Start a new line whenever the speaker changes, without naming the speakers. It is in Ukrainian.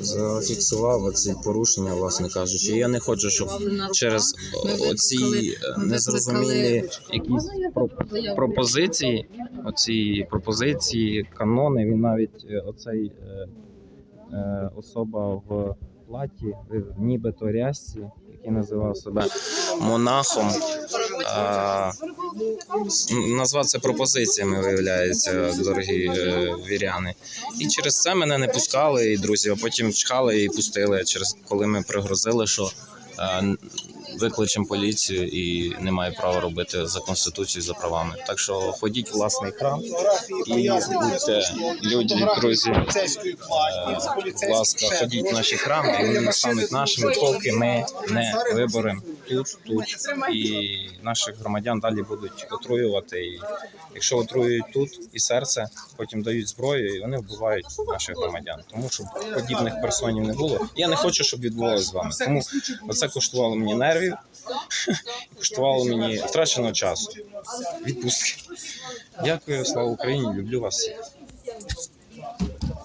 зафіксував оці порушення, власне кажучи. Я не хочу, щоб через оці е, незрозумілі якісь пропозиції, оці пропозиції, канони, він навіть е, оцей е, особа в платі, е, нібито рясці, який називав себе монахом. А, це пропозиціями, виявляється, дорогі е, віряни. І через це мене не пускали, і друзі, а потім чхали і пустили, через коли ми пригрозили, що е, викличемо поліцію і немає права робити за конституцією за правами. Так що ходіть в власний храм і будьте люди, друзі.
з
Будь ласка, ходіть в наші храми, і вони стануть нашими, поки ми не виборемо тут, тут. І наших громадян далі будуть отруювати. І якщо отруюють тут і серце, потім дають зброю, і вони вбивають наших громадян. Тому щоб подібних персонів не було. Я не хочу, щоб відбувалося з вами. Тому оце коштувало мені нервів, коштувало мені втраченого часу. Відпустки. Дякую, слава Україні! Люблю вас всіх.